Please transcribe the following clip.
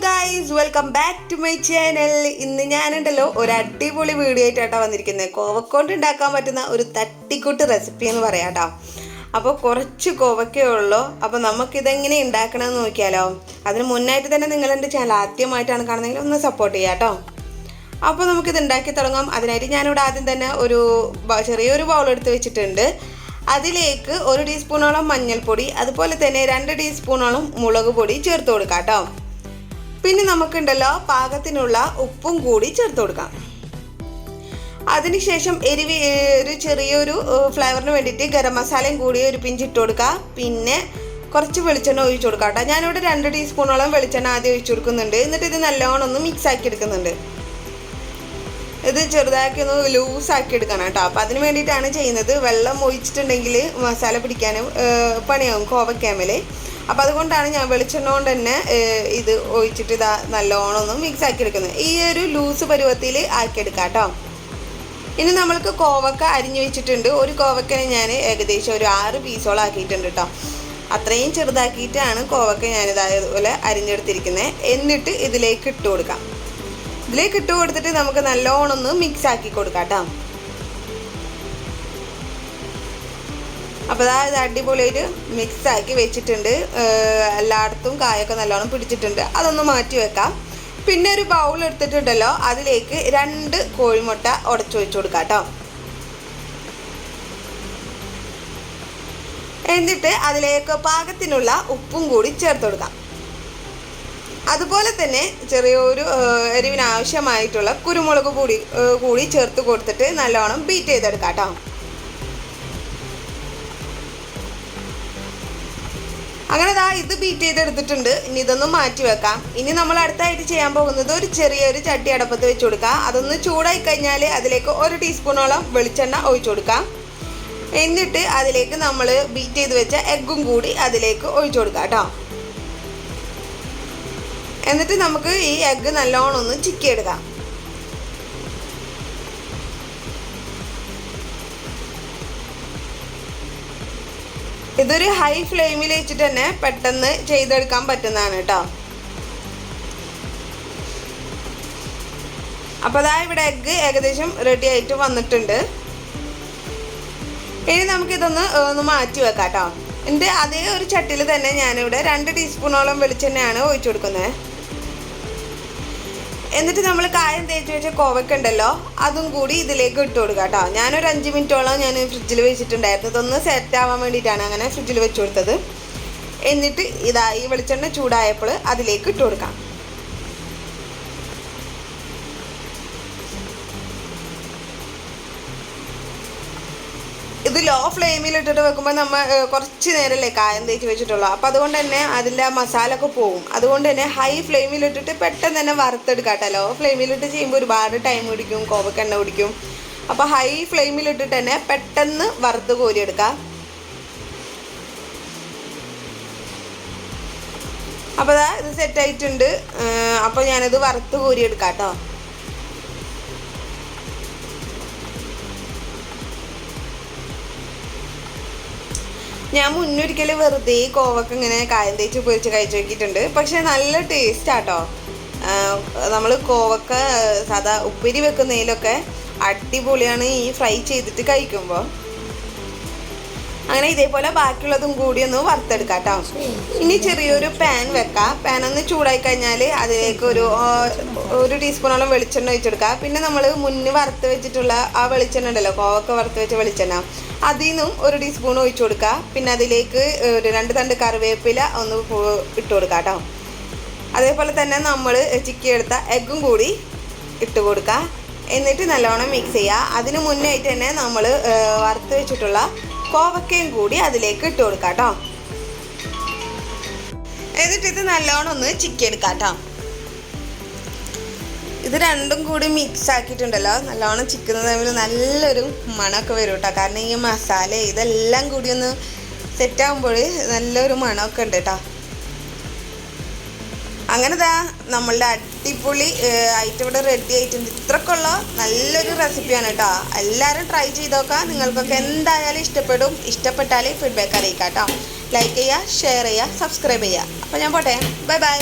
Guys welcome back to my channel ഇന്ന് ഞാനുണ്ടല്ലോ ഒരു അടിപൊളി വീഡിയോ ആയിട്ടാട്ടോ വന്നിരിക്കുന്നത് കോവക്കൊണ്ട് ഉണ്ടാക്കാൻ പറ്റുന്ന ഒരു തട്ടിക്കൂട്ട് റെസിപ്പി എന്ന് പറയാം കേട്ടോ അപ്പോൾ കുറച്ച് കോവക്കേ ഉള്ളൂ. അപ്പോൾ നമുക്കിതെങ്ങനെ ഉണ്ടാക്കണമെന്ന് നോക്കിയാലോ. അതിന് മുന്നായിട്ട് തന്നെ നിങ്ങൾ എന്റെ ചാനൽ ആദ്യമായിട്ടാണ് കാണുന്നതെങ്കിൽ ഒന്ന് സപ്പോർട്ട് ചെയ്യാം കേട്ടോ അപ്പോൾ നമുക്കിത് ഉണ്ടാക്കി തുടങ്ങാം. അതിനായിട്ട് ഞാനിവിടെ ആദ്യം തന്നെ ഒരു ചെറിയൊരു ബൗൾ എടുത്ത് വെച്ചിട്ടുണ്ട്. അതിലേക്ക് ഒരു ടീസ്പൂണോളം മഞ്ഞൾപ്പൊടി അതുപോലെ തന്നെ രണ്ട് ടീസ്പൂണോളം മുളക് പൊടി ചേർത്ത് കൊടുക്കാം കേട്ടോ പിന്നെ നമുക്കുണ്ടല്ലോ പാകത്തിനുള്ള ഉപ്പും കൂടി ചേർത്ത് കൊടുക്കാം. അതിനുശേഷം എരിവ് ഒരു ചെറിയൊരു ഫ്ലേവറിന് വേണ്ടിയിട്ട് ഗരം മസാലയും കൂടി ഒരു പിഞ്ചിട്ട് കൊടുക്കുക പിന്നെ കുറച്ച് വെളിച്ചെണ്ണ ഒഴിച്ചു കൊടുക്കാം കേട്ടോ. ഞാനിവിടെ രണ്ട് ടീസ്പൂണോളം വെളിച്ചെണ്ണ ആദ്യം ഒഴിച്ചു കൊടുക്കുന്നുണ്ട്. എന്നിട്ട് ഇത് നല്ലോണം ഒന്ന് മിക്സ് ആക്കി എടുക്കുന്നുണ്ട്. ഇത് ചെറുതാക്കി ഒന്ന് ലൂസ് ആക്കി എടുക്കണം കേട്ടോ. അപ്പോൾ അതിന് വേണ്ടിയിട്ടാണ് ചെയ്യുന്നത്. വെള്ളം ഒഴിച്ചിട്ടുണ്ടെങ്കിൽ മസാല പിടിക്കാനും പണിയാവും. കോവയ്ക്കാമൽ അപ്പം അതുകൊണ്ടാണ് ഞാൻ വെളിച്ചെണ്ണ കൊണ്ട് തന്നെ ഇത് ഒഴിച്ചിട്ട് ഇതാ നല്ലോണം ഒന്ന് മിക്സ് ആക്കി എടുക്കുന്നത് ഈ ഒരു ലൂസ് പരുവത്തിൽ ആക്കിയെടുക്കാം കേട്ടോ. ഇനി നമ്മൾക്ക് കോവക്ക അരിഞ്ഞു വെച്ചിട്ടുണ്ട്. ഒരു കോവക്കനെ ഞാൻ ഏകദേശം ഒരു ആറ് പീസോളം ആക്കിയിട്ടുണ്ട് കേട്ടോ. അത്രയും ചെറുതാക്കിയിട്ടാണ് കോവക്ക ഞാൻ ഇതായതുപോലെ അരിഞ്ഞെടുത്തിരിക്കുന്നത്. എന്നിട്ട് ഇതിലേക്ക് ഇട്ട് കൊടുക്കാം. ഇതിലേക്ക് ഇട്ട് കൊടുത്തിട്ട് നമുക്ക് നല്ലോണം ഒന്ന് മിക്സ് ആക്കി കൊടുക്കാം കേട്ടോ. അപ്പോൾ അതായത് അടിപൊളിയായിട്ട് മിക്സ് ആക്കി വെച്ചിട്ടുണ്ട് എല്ലായിടത്തും കായൊക്കെ നല്ലോണം പിടിച്ചിട്ടുണ്ട്. അതൊന്ന് മാറ്റി വെക്കാം. പിന്നെ ഒരു ബൗൾ എടുത്തിട്ടുണ്ടല്ലോ. അതിലേക്ക് രണ്ട് കോഴിമുട്ട ഉടച്ചു വെച്ച് കൊടുക്കാം കേട്ടോ. എന്നിട്ട് അതിലേക്ക് പാകത്തിനുള്ള ഉപ്പും കൂടി ചേർത്ത് കൊടുക്കാം. അതുപോലെ തന്നെ ചെറിയൊരു എരിവിനാവശ്യമായിട്ടുള്ള കുരുമുളക് കൂടി കൂടി ചേർത്ത് കൊടുത്തിട്ട് നല്ലോണം ബീറ്റ് ചെയ്തെടുക്കാം കേട്ടോ. അങ്ങനെ ഇതാ ഇത് ബീറ്റ് ചെയ്തെടുത്തിട്ടുണ്ട്. ഇനി ഇതൊന്ന് മാറ്റി വെക്കാം. ഇനി നമ്മൾ അടുത്തായിട്ട് ചെയ്യാൻ പോകുന്നത് ഒരു ചെറിയൊരു ചട്ടി അടപ്പത്ത് വെച്ച് കൊടുക്കാം. അതൊന്ന് ചൂടായി കഴിഞ്ഞാൽ അതിലേക്ക് ഒരു ടീസ്പൂണോളം വെളിച്ചെണ്ണ ഒഴിച്ചു കൊടുക്കാം. എന്നിട്ട് അതിലേക്ക് നമ്മൾ ബീറ്റ് ചെയ്ത് വെച്ച എഗ്ഗും കൂടി അതിലേക്ക് ഒഴിച്ചു കൊടുക്കാം കേട്ടോ. എന്നിട്ട് നമുക്ക് ഈ എഗ്ഗ് നല്ലോണം ഒന്ന് ചിക്കിയെടുക്കാം. ഇതൊരു ഹൈ ഫ്ലെയിമിൽ വെച്ചിട്ട് തന്നെ പെട്ടെന്ന് ചെയ്തെടുക്കാൻ പറ്റുന്നതാണ് കേട്ടോ അപ്പോൾ അതാ ഇവിടെ എഗ്ഗ് ഏകദേശം റെഡി ആയിട്ട് വന്നിട്ടുണ്ട്. ഇനി നമുക്ക് ഇതൊന്ന് ഒന്ന് മാറ്റി വെക്കാം കേട്ടോ എന്റെ അതേ ഒരു ചട്ടിയിൽ തന്നെ ഞാനിവിടെ രണ്ട് ടീസ്പൂണോളം വെളിച്ചെണ്ണയാണ് ഒഴിച്ചു കൊടുക്കുന്നത്. എന്നിട്ട് നമ്മൾ കായം തേച്ച് വെച്ച കോവക്ക ഉണ്ടല്ലോ അതും കൂടി ഇതിലേക്ക് ഇട്ട് കൊടുക്കുക കേട്ടോ ഞാനൊരു അഞ്ച് മിനിറ്റോളം ഞാൻ ഫ്രിഡ്ജിൽ വെച്ചിട്ടുണ്ടായിരുന്നു. ഇതൊന്ന് സെറ്റ് ആവാൻ വേണ്ടിയിട്ടാണ് അങ്ങനെ ഫ്രിഡ്ജിൽ വെച്ച് കൊടുത്തത്. എന്നിട്ട് ഇതാ ഈ വെളിച്ചെണ്ണ ചൂടായപ്പോൾ അതിലേക്ക് ഇട്ട് കൊടുക്കാം. ഇത് ലോ ഫ്ലെയിമിൽ ഇട്ടിട്ട് വെക്കുമ്പോൾ നമ്മൾ കുറച്ച് നേരമല്ലേ കായം തേച്ച് വെച്ചിട്ടുള്ളൂ. അപ്പോൾ അതുകൊണ്ട് തന്നെ അതിന്റെ മസാല ഒക്കെ പോകും അതുകൊണ്ട് തന്നെ ഹൈ ഫ്ലെയിമിൽ ഇട്ടിട്ട് പെട്ടെന്ന് തന്നെ വറുത്തെടുക്കാം കേട്ടോ ലോ ഫ്ലെയിമിലിട്ട് ചെയ്യുമ്പോൾ ഒരുപാട് ടൈം പിടിക്കും കോവക്കെണ്ണ പിടിക്കും. അപ്പോൾ ഹൈ ഫ്ലെയിമിൽ ഇട്ടിട്ട് തന്നെ പെട്ടെന്ന് വറുത്ത് കോരിയെടുക്കാം. അപ്പോൾ ഇത് സെറ്റ് ആയിട്ടുണ്ട്. അപ്പോൾ ഞാനിത് വറുത്ത് കോരിയെടുക്കാം കേട്ടോ ഞാൻ മുന്നൊരിക്കൽ വെറുതെ കോവക്ക ഇങ്ങനെ കായം തേച്ച് പൊരിച്ച് കഴിച്ചു നോക്കിയിട്ടുണ്ട്. പക്ഷെ നല്ല ടേസ്റ്റ് ആട്ടോ. നമ്മൾ കോവക്ക സാധാ ഉപ്പരി വെക്കുന്നതിലൊക്കെ അടിപൊളിയാണ് ഈ ഫ്രൈ ചെയ്തിട്ട് കഴിക്കുമ്പോൾ അങ്ങനെ ഇതേപോലെ ബാക്കിയുള്ളതും കൂടി ഒന്ന് വറുത്തെടുക്കാം കേട്ടോ. ഇനി ചെറിയൊരു പാൻ വെക്കാം. പാൻ ഒന്ന് ചൂടായി കഴിഞ്ഞാൽ അതിലേക്ക് ഒരു ഒരു ടീസ്പൂണോളം വെളിച്ചെണ്ണ ഒഴിച്ചെടുക്കുക പിന്നെ നമ്മൾ മുന്നേ വറുത്ത് വെച്ചിട്ടുള്ള ആ വെളിച്ചെണ്ണ ഉണ്ടല്ലോ കോവക്ക വറുത്ത് വെച്ച വെളിച്ചെണ്ണ. അതിൽ നിന്നും ഒരു ടീസ്പൂൺ ഒഴിച്ചു കൊടുക്കുക. പിന്നെ അതിലേക്ക് ഒരു രണ്ട് തണ്ട് കറിവേപ്പില ഒന്ന് ഇട്ട് കൊടുക്കുക കേട്ടോ. അതേപോലെ തന്നെ നമ്മൾ ചിക്കി എടുത്ത എഗ്ഗും കൂടി ഇട്ട് കൊടുക്കുക. എന്നിട്ട് നല്ലോണം മിക്സ് ചെയ്യുക. അതിന് മുന്നേ ആയിട്ട് തന്നെ നമ്മൾ വറുത്ത് വെച്ചിട്ടുള്ള കോവക്കയും കൂടി അതിലേക്ക് ഇട്ട് കൊടുക്കാട്ടോ കേട്ടോ. എന്നിട്ട് ഇത് നല്ലോണം ഒന്ന് ചിക്കി എടുക്കാം കേട്ടോ. ഇത് രണ്ടും കൂടി മിക്സ് ആക്കിയിട്ടുണ്ടല്ലോ. നല്ലോണം ചിക്കൻ തമ്മിൽ നല്ലൊരു മണമൊക്കെ വരും കേട്ടോ. കാരണം ഈ മസാല ഇതെല്ലാം കൂടി ഒന്ന് സെറ്റ് ആകുമ്പോൾ നല്ലൊരു മണമൊക്കെ ഉണ്ട് കേട്ടോ. അങ്ങനെ ദാ നമ്മളുടെ അടിപൊളി ഐറ്റം ഇവിടെ റെഡി ആയിട്ടുണ്ട് ഇത്രക്കുള്ള നല്ലൊരു റെസിപ്പിയാണ് കേട്ടോ എല്ലാവരും ട്രൈ ചെയ്ത് നോക്കാം നിങ്ങൾക്കൊക്കെ എന്തായാലും ഇഷ്ടപ്പെടും. ഇഷ്ടപ്പെട്ടാലേ ഫീഡ്ബാക്ക് അറിയിക്കാം കേട്ടോ ലൈക്ക് ചെയ്യുക ഷെയർ ചെയ്യുക സബ്സ്ക്രൈബ് ചെയ്യുക അപ്പോൾ ഞാൻ പോട്ടെ. Bye bye